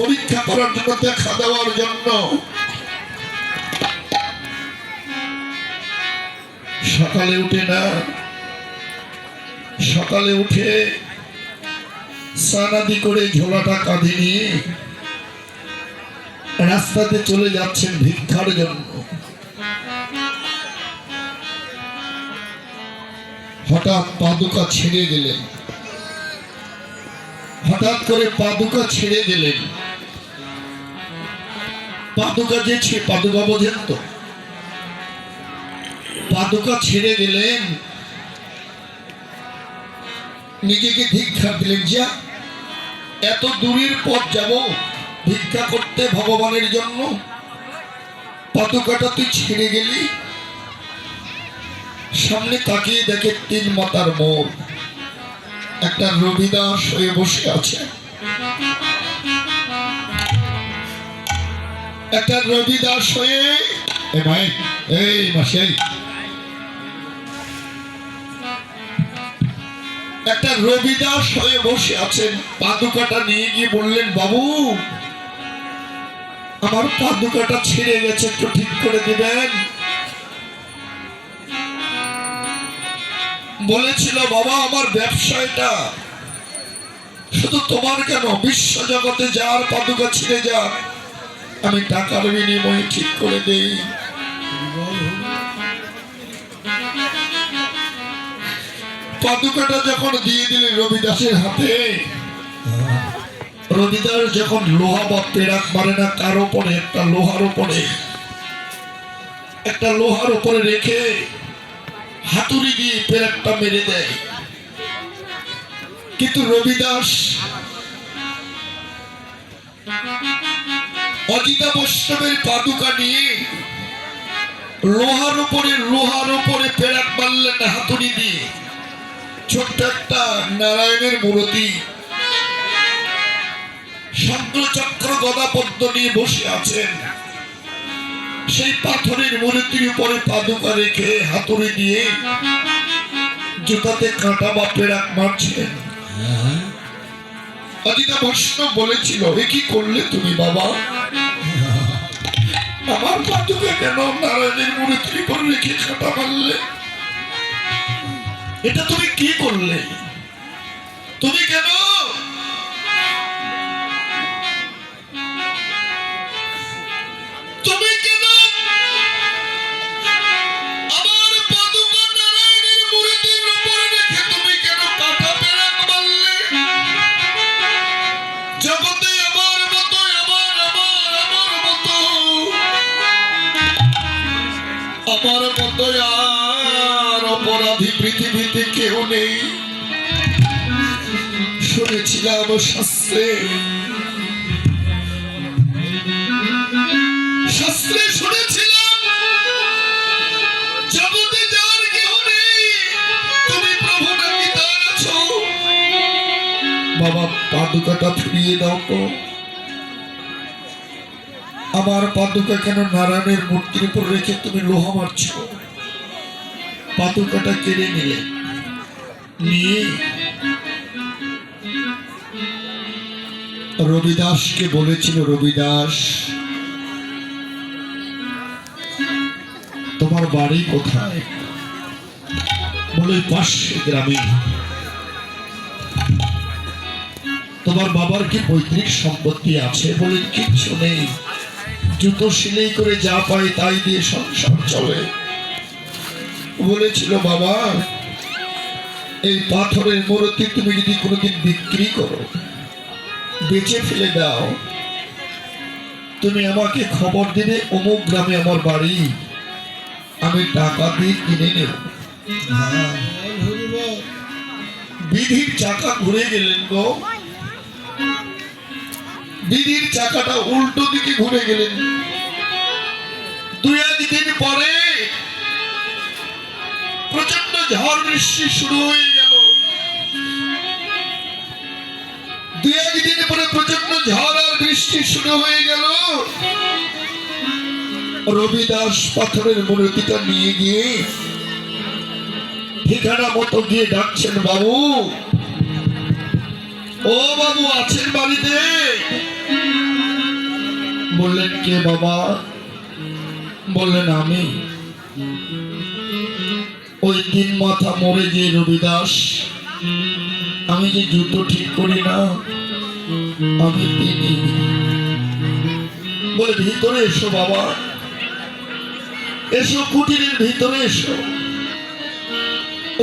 পরীক্ষা করার জন্য দেখা দেওয়ার জন্য। সকালে উঠে না। সকালে উঠে স্নানাদি করে ঝোলাটা কাঁধে নিয়ে রাস্তাতে চলে যাচ্ছেন ভিক্ষার জন্য। হঠাৎ পাদুকা ছেড়ে গেলেন। হঠাৎ করে পাদুকা ছেড়ে গেলেন। পাদুকা যে ছে- পাদুকা বোঝেন তো? পাদুকা ছেড়ে গেলেন। নিজেকে ভিক্ষা দিলেন, যা এত দূরের পথ যাব ভিক্ষা করতে ভগবানের জন্য? পাদুকাটা তুই ছেড়ে গেলি? সামনে তাকিয়ে দেখে তিন মাতার মোড় একটা রবিদাস হয়ে বসে আছে। একটা রবিদাস হয়ে, এ ভাই, এই মাসে। একটা রবিদাস হয়ে বসে আছেন, পাদুকাটা নিয়ে গিয়ে বললেন, বাবু, আমার পাদুকাটা ছিঁড়ে গেছে, একটু ঠিক করে দিবেন? বলেছিল, বাবা, আমার ব্যবসায়টা, শুধু তোমার কেন? বিশ্ব জগতে যার পাদুকা ছিঁড়ে যাক আমি টাকার বিনিময়ে ঠিক করে দেই। পাদুকাটা যখন দিয়ে দিলেন রবিদাসের হাতে, রবিদাস যখন লোহা বা পেরাক মারে না, তার উপরে একটা লোহার উপরে, একটা লোহার উপরে রেখে হাতুড়ি দিয়ে পেরাকটা মেরে দেয়। কিন্তু রবিদাস অজিতা বৈষ্ণবের পাদুকা নিয়ে লোহার উপরে লোহার উপরে পেরাক মারলেন হাতুড়ি দিয়ে। ছোট্ট একটা নারায়ণের মূর্তি। শঙ্করচক্র গদা পদ্ম নিয়ে বসে আছেন। সেই পাথরের মূর্তির উপরে পাদুকা রেখে হাতুড়ি দিয়ে জুতাতে কাঁটা বা পেরাক মারছেন। অজিতা বৈষ্ণব বলেছিল, এ কি করলে তুমি বাবা? আমার পাতুকে কেন নারায়ণের মূর্তি করে রেখে খাটা মারলে? এটা তুমি কি করলে? তুমি কেন নেই শুনেছিলাম শাস্ত্রে। শাস্ত্রে শুনেছিলাম, জগতে যার কেউ নেই, তুমি প্রভু আছো। বাবা, পাদুকাটা ফিরিয়ে দাও তো। আমার পাদুকা কেন নারায়ণের মূর্তির উপর রেখে তুমি লোহা মারছ? পাদুকাটা কেড়ে নিলে। রবিদাসকে বলেছিল, রবিদাস, তোমার বাড়ি কোথায়? বলে পাশে গ্রামে। তোমার বাবার কি পৈতৃক সম্পত্তি আছে? বলে, কিচ্ছু নেই। জুতো সিলাই করে যা পাই তাই দিয়ে সংসার চলে। বলেছিল, বাবা এই পাথরের মূর্তি তুমি যদি কোনোদিন বিক্রি করো, বেচে ফেলে দাও, তুমি আমাকে খবর দিবে, অমুক গ্রামে আমার বাড়ি। আমি টাকা দিয়ে কিনে নেব। বিধির চাকা ঘুরে গেলেন গো। বিধির চাকাটা উল্টো দিকে ঘুরে গেলেন। দুই একদিন পরে প্রচণ্ড ঝড় বৃষ্টি শুরু হয়ে দুই একদিন পরে প্রচণ্ড ঝড় আর বৃষ্টি শুরু হয়ে গেল। রবিদাস পাথরের মূর্তিটা নিয়ে গিয়ে ঠিকানা মতো গিয়ে ডাকছেন, বাবু। ও বাবু, আছেন বাড়িতে? বললেন, কে বাবা? বললেন, আমি। ওই তিন মাথা মরে যে রবিদাস আমি যে জুতো ঠিক করি না, আমি বলে, ভিতরে এসো বাবা। এসো, কুটিরের ভিতরে এসো।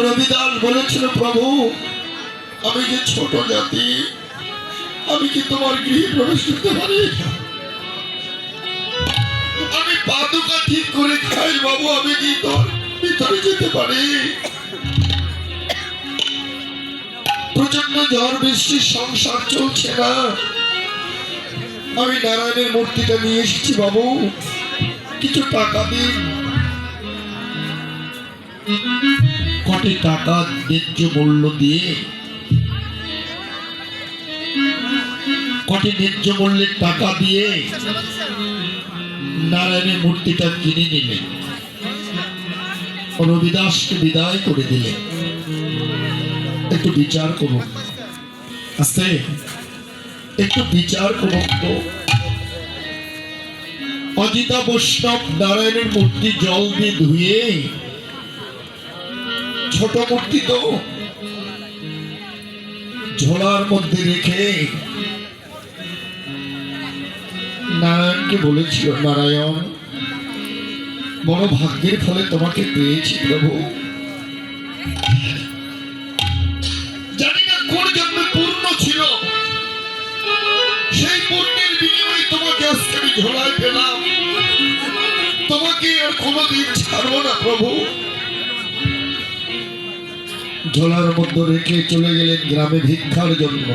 রবিদাস বলেছিল, প্রভু, আমি যে ছোট জাতি, আমি কি তোমার গৃহে প্রবেশ করতে পারি? আমি পাদুকা ঠিক করে খাই বাবু, আমি কি তোর ভিতরে যেতে পারি? প্রচণ্ড ঝড় বৃষ্টির সংসার চলছে না। আমি নারায়ণের মূর্তিটা নিয়ে এসেছি বাবু। কিছু টাকা দিন। কটি টাকা ন্যায্য মূল্য দিয়ে? কটি ন্যায্য মূল্যের টাকা দিয়ে নারায়ণের মূর্তিটা কিনে নিলেন। রবিদাসকে বিদায় করে দিলেন। একটু বিচার করুন আস্তে, একটু বিচার করুন তো অজিতা বৈষ্ণব নারায়ণের মূর্তি জল দিয়ে ধুয়ে, ছোট মূর্তি তো, ঝোলার মধ্যে রেখে নারায়ণকে বলেছিল, নারায়ণ, বড় ভাগ্যের ফলে তোমাকে পেয়েছি প্রভু। কোনোদিন ছাড়বো না, প্রভু। ঝোলার মধ্যে রেখে চলে গেলেন গ্রামে ভিক্ষার জন্য।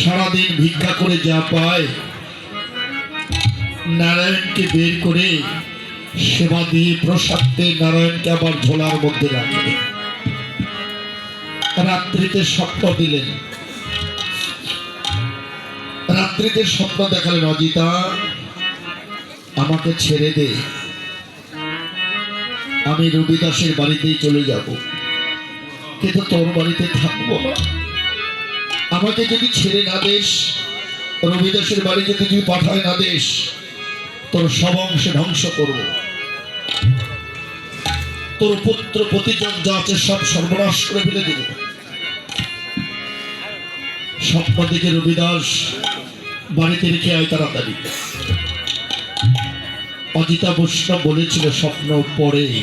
সারাদিন ভিক্ষা করে যা পায়, নারায়ণকে বের করে সেবা দিয়ে প্রসাদে নারায়ণকে আবার ঝোলার মধ্যে রাখলেন। রাত্রিতে স্বপ্ন দিলেন। রাত্রিতে স্বপ্ন দেখালেন, অজিতা আমাকে ছেড়ে দে। আমি রবিদাসের বাড়িতেই চলে যাব। কিন্তু তোর বাড়িতে থাকব না। আমাকে যদি ছেড়ে না দেশ রবিদাসের বাড়িতে যদি পাঠায় না দেশ তোর সব অংশে ধ্বংস করব। তোর পুত্র প্রতিজন যা আছে সব সর্বনাশ করে ফেলে দেব। স্বপ্ন দিকে রবিদাস বাড়িতে রেখে আয় তাড়াতাড়ি। অজিতা বৈষ্ণব বলেছিল, স্বপ্ন পরে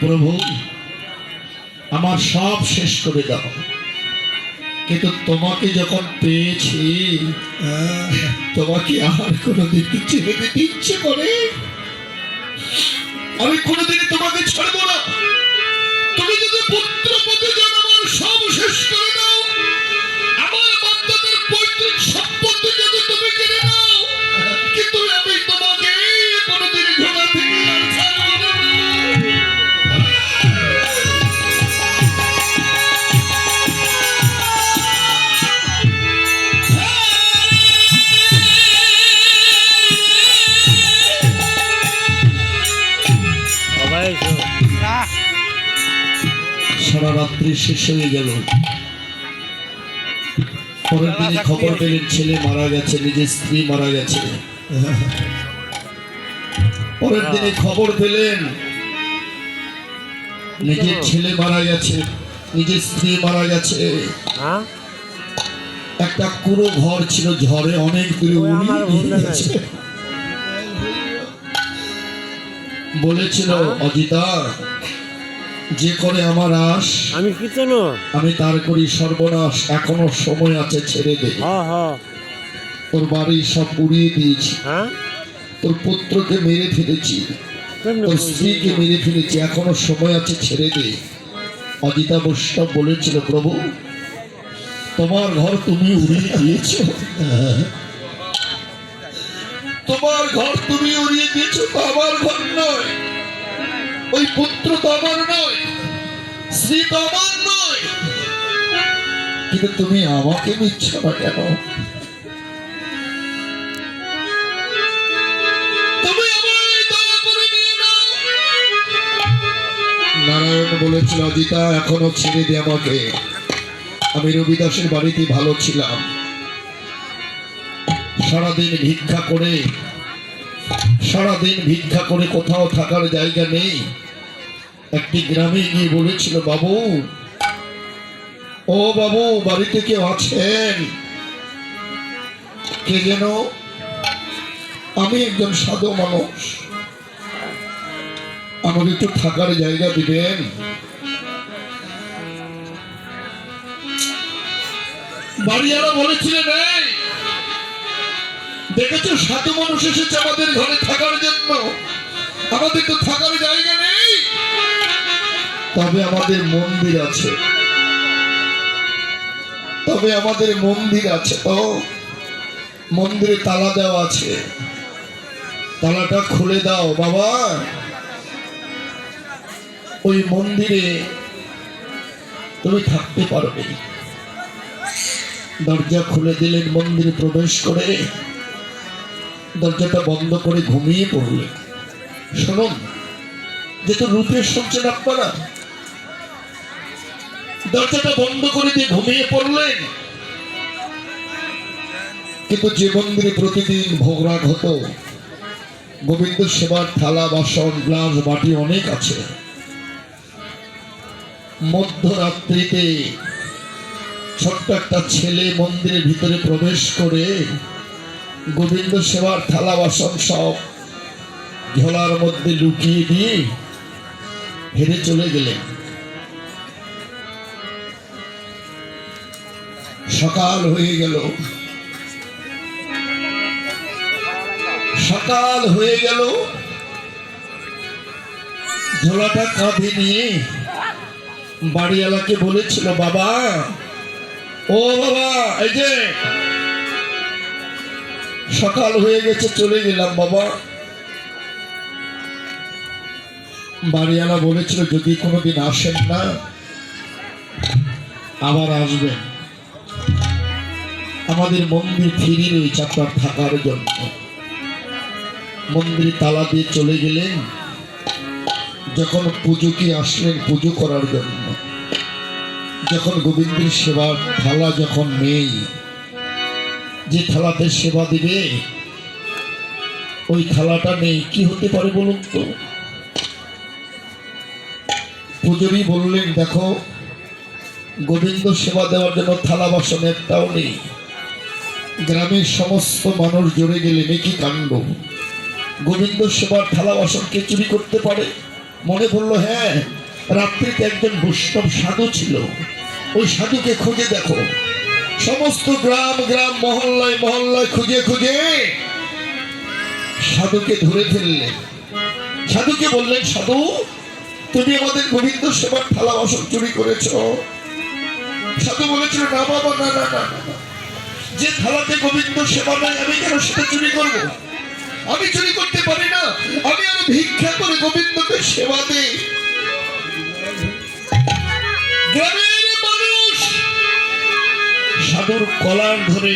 প্রভু, আমার সব শেষ করে দাও। কিন্তু তোমাকে যখন পেয়েছি, তোমাকে আর কোনোদিন কিছু দিতে ইচ্ছে করে। আমি কোনোদিন তোমাকে ছাড়বো না। শেষ হয়ে গেল। পরের দিনে খবর পেলেন ছেলে মারা গেছে নিজের স্ত্রী মারা গেছে। পরের দিনে খবর পেলেন নিজের ছেলে মারা গেছে নিজের স্ত্রী মারা গেছে। হ্যাঁ একটা কুড়ো ঘর ছিল ঝড়ে অনেক দূরে বলেছিল অজিতা যে করে আমার আশ আমি কি তো আমি তার করি সর্বনাশ এখনও সময় আছে ছেড়ে দে। তোর বাড়ি সব উড়িয়ে দিয়েছি। হ্যাঁ? তোর পুত্রকে মেরে ফেলেছি। তোর স্ত্রীকে মেরে ফেলেছি এখনও সময় আছে ছেড়ে দে। অজিতা বৈষ্ণব বলেছিল প্রভু তোমার ঘর তুমি উড়িয়ে দিয়েছ। তোমার ঘর তুমি উড়িয়ে দিয়েছ তো আমার ঘর নয়। ওই পুত্র তো আমার নয়, স্ত্রী তো আমার নয়। কিন্তু তুমি আমাকে নিচ্ছ না কেন? দয়া। নারায়ণ বলেছিল অজিতা এখনও ছেড়ে দে আমাকে। আমি রবিদাসের বাড়িতে ভালো ছিলাম। সারাদিন ভিক্ষা করে, সারাদিন ভিক্ষা করে কোথাও থাকার জায়গা নেই। একটি গ্রামে গিয়ে বলেছিল, বাবু, ও বাবু, বাড়িতে কেউ আছেন? কে যেন? আমি একজন সাধু মানুষ। আমাদের তো থাকার জায়গা দিবেন? বাড়িওয়ালা বলেছিলেন দেখেছ, সাধু মানুষ এসেছে আমাদের ঘরে থাকার জন্য। আমাদের তো থাকার জায়গা নেই। তবে আমাদের মন্দির আছে। তবে আমাদের মন্দির আছে। তো মন্দিরে তালা দেওয়া আছে। তালাটা খুলে দাও বাবা। ওই মন্দিরে তুমি থাকতে পারবে। দরজা খুলে দিলেন মন্দিরে প্রবেশ করে। দরজাটা বন্ধ করে ঘুমিয়ে পড়লেন। শুনুন যে তো রূপের শুনছেন আপনারা দরজাটা বন্ধ করে দিয়ে ঘুমিয়ে পড়লেন। কিন্তু যে মন্দিরে প্রতিদিন ভোগরাগ হতো, গোবিন্দ সেবার থালা, বাসন, গ্লাস, বাটি অনেক আছে। মধ্যরাত্রিতে ছোট্ট একটা ছেলে মন্দিরের ভিতরে প্রবেশ করে গোবিন্দ সেবার থালা, বাসন সব ঝোলার মধ্যে লুকিয়ে দিয়ে হেরে চলে গেলেন। সকাল হয়ে গেল। সকাল হয়ে গেল। ঝোলাটা কাঁধে নিয়ে বাড়িওয়ালাকে বলেছিল, বাবা, ও বাবা, এই যে, সকাল হয়ে গেছে, চলে গেলাম বাবা। বাড়িওয়ালা বলেছিল, যদি কোনোদিন আসেন না, আবার আসবেন। আমাদের মন্দির ফিরিয়ে রয়েছে আপনার থাকার জন্য। মন্দিরে তালা দিয়ে চলে গেলেন, যখন পুজোকে আসলেন পুজো করার জন্য। যখন গোবিন্দের সেবার থালা যখন নেই, যে থালাতে সেবা দিবে, ওই থালাটা নেই, কি হতে পারে বলুন তো? পুজোরই বললেন, দেখো, গোবিন্দ সেবা দেওয়ার জন্য থালা বাসন একটাও নেই। গ্রামের সমস্ত মানুষ জড়ে গেলেন একই কাণ্ড। গোবিন্দ সেবার থালা বাসন কে চুরি করতে পারে। মনে পড়ল হ্যাঁ রাত্রিতে একজন বৈষ্ণব সাধু ছিল। ওই সাধুকে খুঁজে দেখো। সমস্ত গ্রাম গ্রাম মহল্লায় মহল্লায় খুঁজে খুঁজে সাধুকে ধরে ফেললেন সাধুকে বললেন সাধু তুমি আমাদের গোবিন্দ সেবার থালা বাসন চুরি করেছ। সাধু বলেছিল না বাবা না না না, না। যে থালাতে গোবিন্দ সেবা নাই আমি কেন সেটা চুরি করব? আমি চুরি করতে পারি না। আমি আরও ভিক্ষা করে গোবিন্দকে সেবা দিই। গ্রামের মানুষ সাধুর কলার ধরে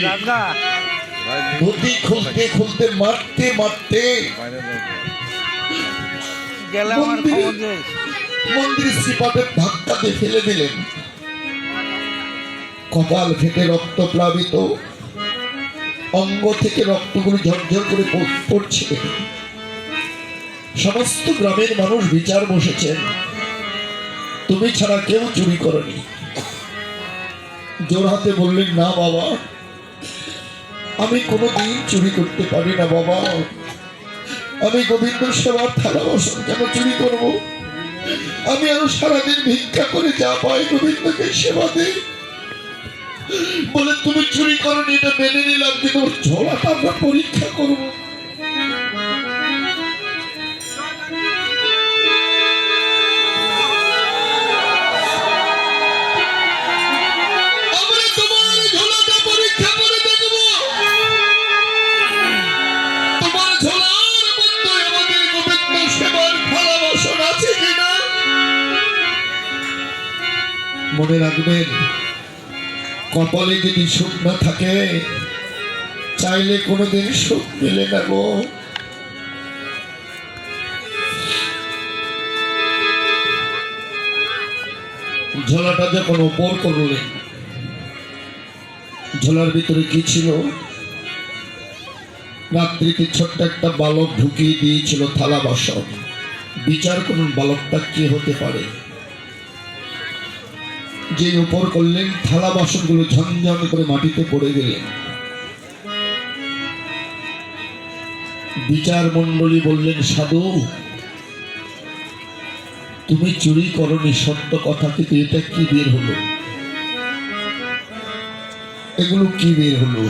ধুতি খুলতে খুলতে মারতে মারতে মন্দির শ্রীপাদের ধাক্কা দিয়ে ফেলে দিলেন। কপাল ফেটে রক্ত প্লাবিত। অঙ্গ থেকে রক্তগুলো ঝরঝর করে পড়ছে। সমস্ত গ্রামের মানুষ বিচার বসেছেন। তুমি ছাড়া কেউ চুরি করনি। জোর হাতে বললেন, না বাবা, আমি কোনো দিন চুরি করতে পারি না বাবা। আমি গোবিন্দ সেবার থালা বাসন কেন চুরি করব? আমি আরও সারাদিন ভিক্ষা করে যা পাই গোবিন্দকে সেবা দিই। বলে তুমি চুরি করো এটা মেনে নিলাম কিন্তু ঝোলাটা আমরা পরীক্ষা করব। মনে রাখবেন কপালে যদি সুখ না থাকে, চাইলে কোনোদিন সুখ মিলে না গো। ঝোলাটা যখন ওপর করলেন ঝোলার ভিতরে কি ছিল? রাত্রিতে ছোট্ট একটা বালক ঢুকিয়ে দিয়েছিল থালা বাসন। বিচার করুন, বালকটা কি হতে পারে? যে উপর করলেন, থালা বাসনগুলো ঝনঝন করে মাটিতে পড়ে গেলেন বিচার মন্ডলী বললেন, সাধু, তুমি চুরি করনি, সত্য কথা কিন্তু এটা কি বের হলো? এগুলো কি বের হলো?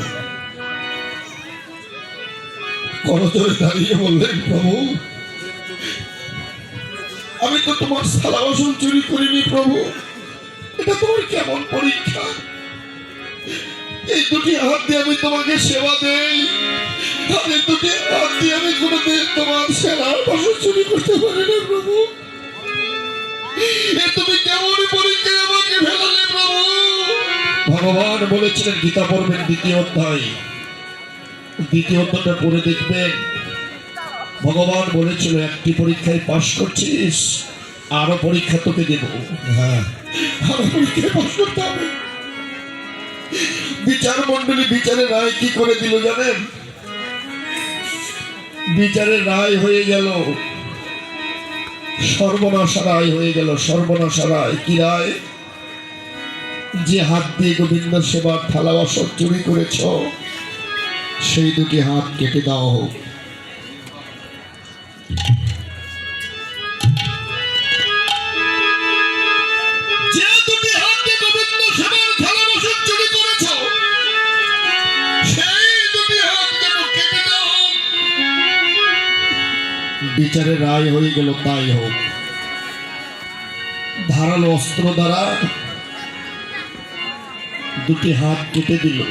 করজোরে দাঁড়িয়ে বললেন, প্রভু, আমি তো তোমার সালা বাসন চুরি করিনি, প্রভু। তোমার কেমন পরীক্ষা? এই দুটি হাত দিয়ে আমি তোমাকে সেবা দেই দুটি হাত দিয়ে আমি কোনোদিন তোমার বাসন চুরি করতে পারি না, প্রভু। তুমি কেমন পরীক্ষা আমাকে ফেলালে, প্রভু? ভগবান বলেছিলেন গীতা পড়বেন দ্বিতীয় অধ্যায়। দ্বিতীয় অধ্যায়টা পড়ে দেখবেন। ভগবান বলেছিল, একটি পরীক্ষায় পাশ করছিস আরও পরীক্ষা তোকে দেব। হ্যাঁ। আরও পরীক্ষায় পাশ করতে হবে বিচার মন্ডলী বিচারে রায় কি করে দিল জানেন? বিচারের রায় হয়ে গেল। সর্বনাশা রায় হয়ে গেল। সর্বনাশা রায় কি রায়? যে হাত দিয়ে গোবিন্দ সেবার থালা বাসন চুরি করেছ সেই দুটি হাত কেটে দেওয়া হোক অস্ত্র দ্বারা দুটি হাত কেটে দিল।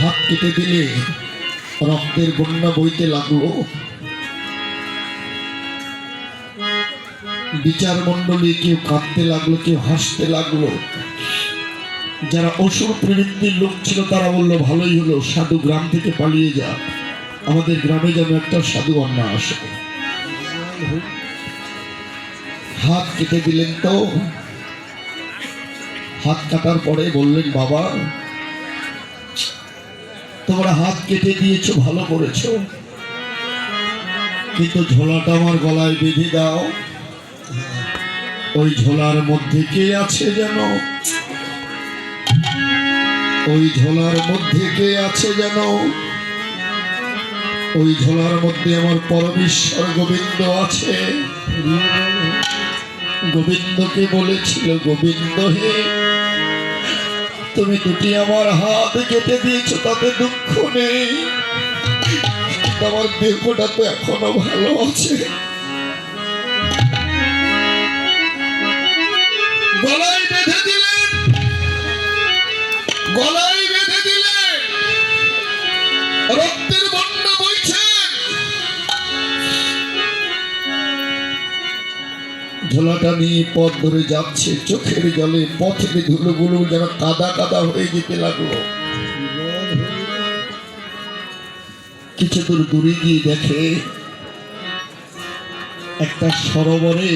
হাত কেটে দিলে রক্তের বন্যা বইতে লাগল। বিচার মন্ডলী কেউ কাঁদতে লাগল, কেউ হাসতে লাগল। যারা অসুর প্রবৃত্তির লোক ছিল, তারা বলল, ভালোই হলো, সাধু গ্রাম থেকে পালিয়ে যা। আমাদের গ্রামে যেন একটা সাধু অন্যা আসে। হাত কেটে দিলেন তো। হাত কাটার পরে বললেন, বাবা, তোমরা হাত কেটে দিয়েছ, ভালো করেছ। কিন্তু ঝোলাটা আমার গলায় বেঁধে দাও। ওই ঝোলার মধ্যে কে আছে যেন? ওই ঝোলার মধ্যে কে আছে যেন? ওই ঝোলার মধ্যে আমার পরমেশ্বর গোবিন্দ আছে। গোবিন্দকে বলেছিল, গোবিন্দ হে, তুমি দুটি আমার হাত কেটে দিয়েছ, তাতে দুঃখ নেই। আমার দেহটা তো এখনও ভালো আছে। গলায় বেঁধে দিলেন, গলায় বেঁধে দিলেন। ঝোলাটা নিয়ে পথ ধরে যাচ্ছে, চোখের জলে পথের ধুলোগুলো যেন কাদা কাদা হয়ে যেতে লাগল। কিছু দূর দূরে গিয়ে দেখে একটা সরোবরে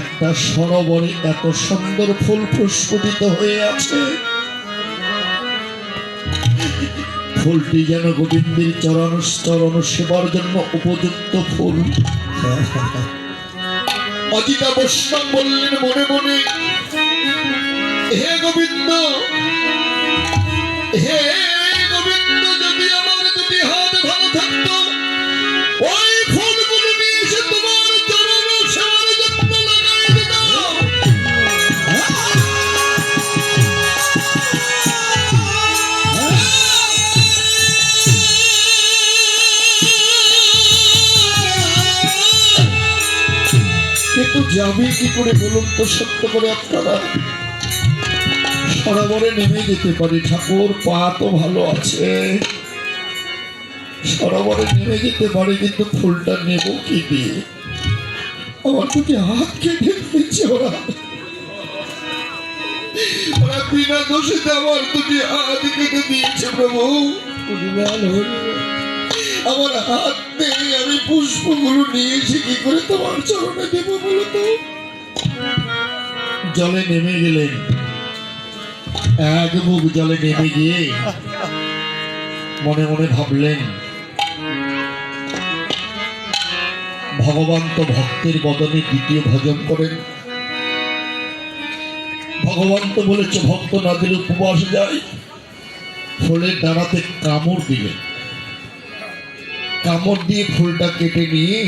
একটা সরোবরে এত সুন্দর ফুল প্রস্ফুটিত হয়ে আছে। ফুলটি যেন গোবিন্দের চরণ চরণ সেবার জন্য উপযুক্ত ফুল। অজিতা বৈষ্ণব বললেন মনে মনে, হে গোবিন্দ, হে কিন্তু যাবে কি করে বলুন তো সত্য করে আপনারা? সরোবরে নেমে যেতে পারি। ঠাকুর, পা তো ভালো আছে। সরোবরে নেমে যেতে পারি, কিন্তু ফুলটা নেব কি দিয়ে? আমার দুটি হাত কেটে দিয়েছে ওরা। ওরা বিনা দোষিতে আমার দুটি হাত কেটে দিয়েছে প্রভু। আমার হাত নেই আমি পুষ্পগুলো নিয়ে এসে কি করে তোমার চরণে দেবো বলো তো? জলে নেমে গেলেন এক বুক জলে নেমে গিয়ে মনে মনে ভাবলেন, ভগবান তো ভক্তের বদনে দ্বিতীয় ভজন করেন। ভগবান তো বলেছে, ভক্ত না উপবাস যায়। ফুলের দাঁড়াতে কামড় দিলেন কামড় দিয়ে ফুলটা কেটে নিয়ে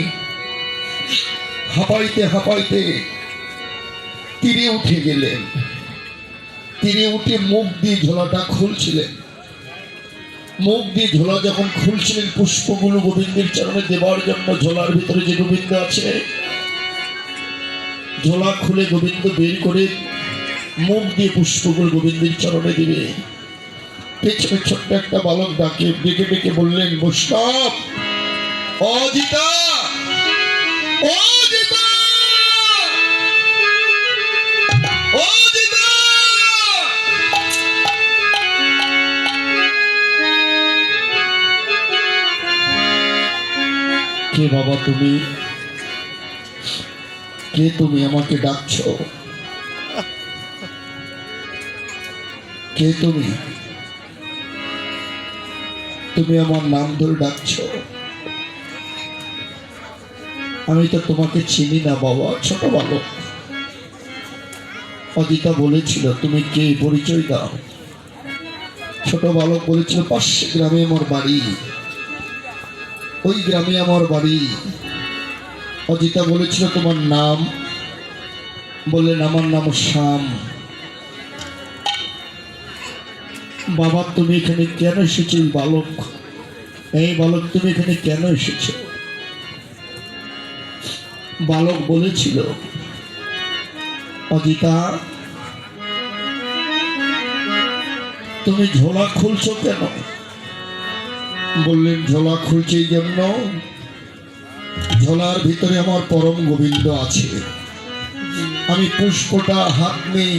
হাঁপাইতে হাঁপাইতে তীরে উঠে গেলেন। তীরে উঠে মুখ দিয়ে ঝোলাটা খুলছিলেন। মুখ দিয়ে ঝোলা যখন খুলছিলেন, পুষ্পগুলো গোবিন্দের চরণে দেবার জন্য ঝোলার ভিতরে যে গোবিন্দ আছে, ঝোলা খুলে গোবিন্দ বের করে মুখ দিয়ে পুষ্পগুলো গোবিন্দের চরণে দিবে পেছনে ছোট্ট একটা বালক ডাকে, ডেকে ডেকে বললেন, বৈষ্ণব অজিতা! কে বাবা তুমি? কে তুমি আমাকে ডাকছো? কে তুমি? তুমি আমার নাম ধরে ডাকছো? আমি তো তোমাকে চিনি না, বাবা। ছোট বালক অদিতা বলেছিল, তুমি কে? পরিচয় দাও। ছোট বালক বলেছিল, পাশে গ্রামে আমার বাড়ি। ওই গ্রামে আমার বাড়ি। অজিতা বলেছিল, তোমার নাম? বললেন, আমার নাম শ্যাম। বাবা, তুমি এখানে কেন এসেছ? বালক, এই বালক, তুমি এখানে কেন এসেছ? বালক বলেছিল, অজিতা, তুমি ঝোলা খুলছো কেন? বললেন, ঝোলা খুলছে এই জন্য ঝোলার ভিতরে আমার পরম গোবিন্দ আছে। আমি পুষ্পটা হাত নেই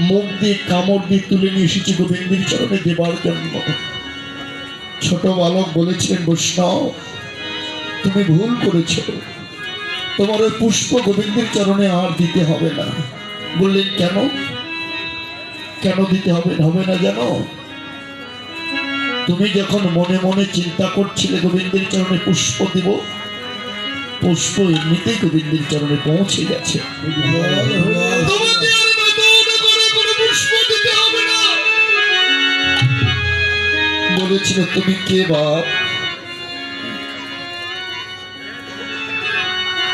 মুখ দিয়ে কামড় দিয়ে তুলে নিয়ে এসেছি গোবিন্দের চরণে দেবার জন্য। ছোট বালক বলেছিলেন, বৈষ্ণব, তুমি ভুল করেছ। তোমার ওই পুষ্প গোবিন্দের চরণে আর দিতে হবে না। বললেন, কেন? কেন দিতে হবে? হবে না জানো তুমি যখন মনে মনে চিন্তা করছিলে গোবিন্দের চরণে পুষ্প দিব, পুষ্প এমনিতেই গোবিন্দের চরণে পৌঁছে গেছে। বলেছিল, তুমি কে বাপ?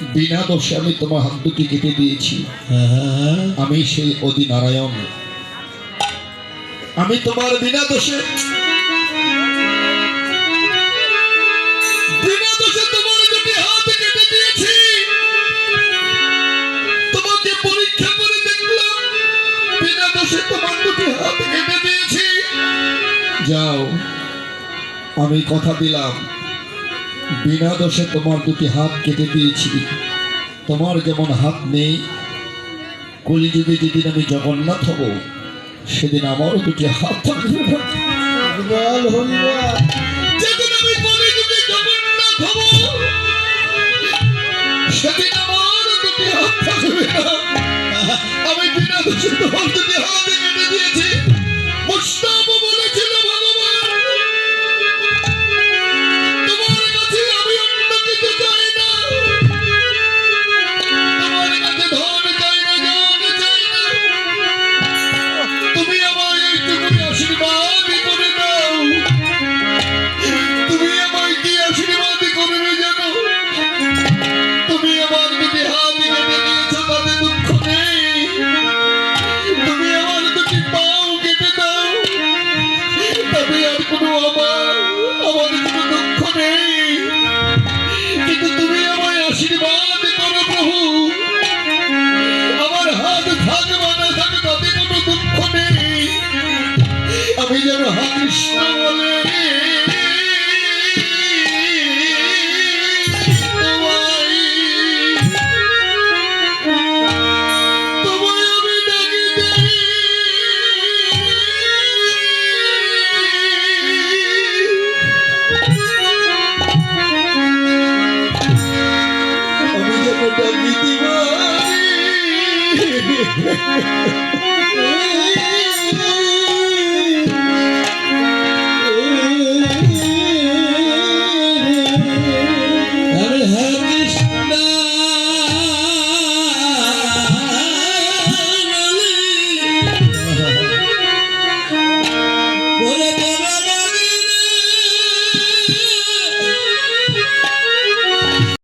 বিনা দোষে আমি তোমার হাত দুটি কেটে দিয়েছি। আমি সেই অদি নারায়ণ আমি তোমার বিনা দোষে বিনা দোষে তোমার দুটি হাত কেটে দিয়েছি। তোমাকে পরীক্ষা করে দেখলাম। বিনা দোষে তোমার দুটি হাত কেটে দিয়েছি। যাও আমি কথা দিলাম। বিনা দোষে তোমার দুটি হাত কেটে দিয়েছি। তোমার যেমন হাত নেই কলিযুগে যেদিন আমি জগন্নাথ হব সেদিন আমারও দুটি হাত থাকবে। যেদিন আমি কলিযুগে জগন্নাথ হব সেদিন আমার দুটি হাত থাকবে আমি বিনা দোষে তোমার দুটি হাত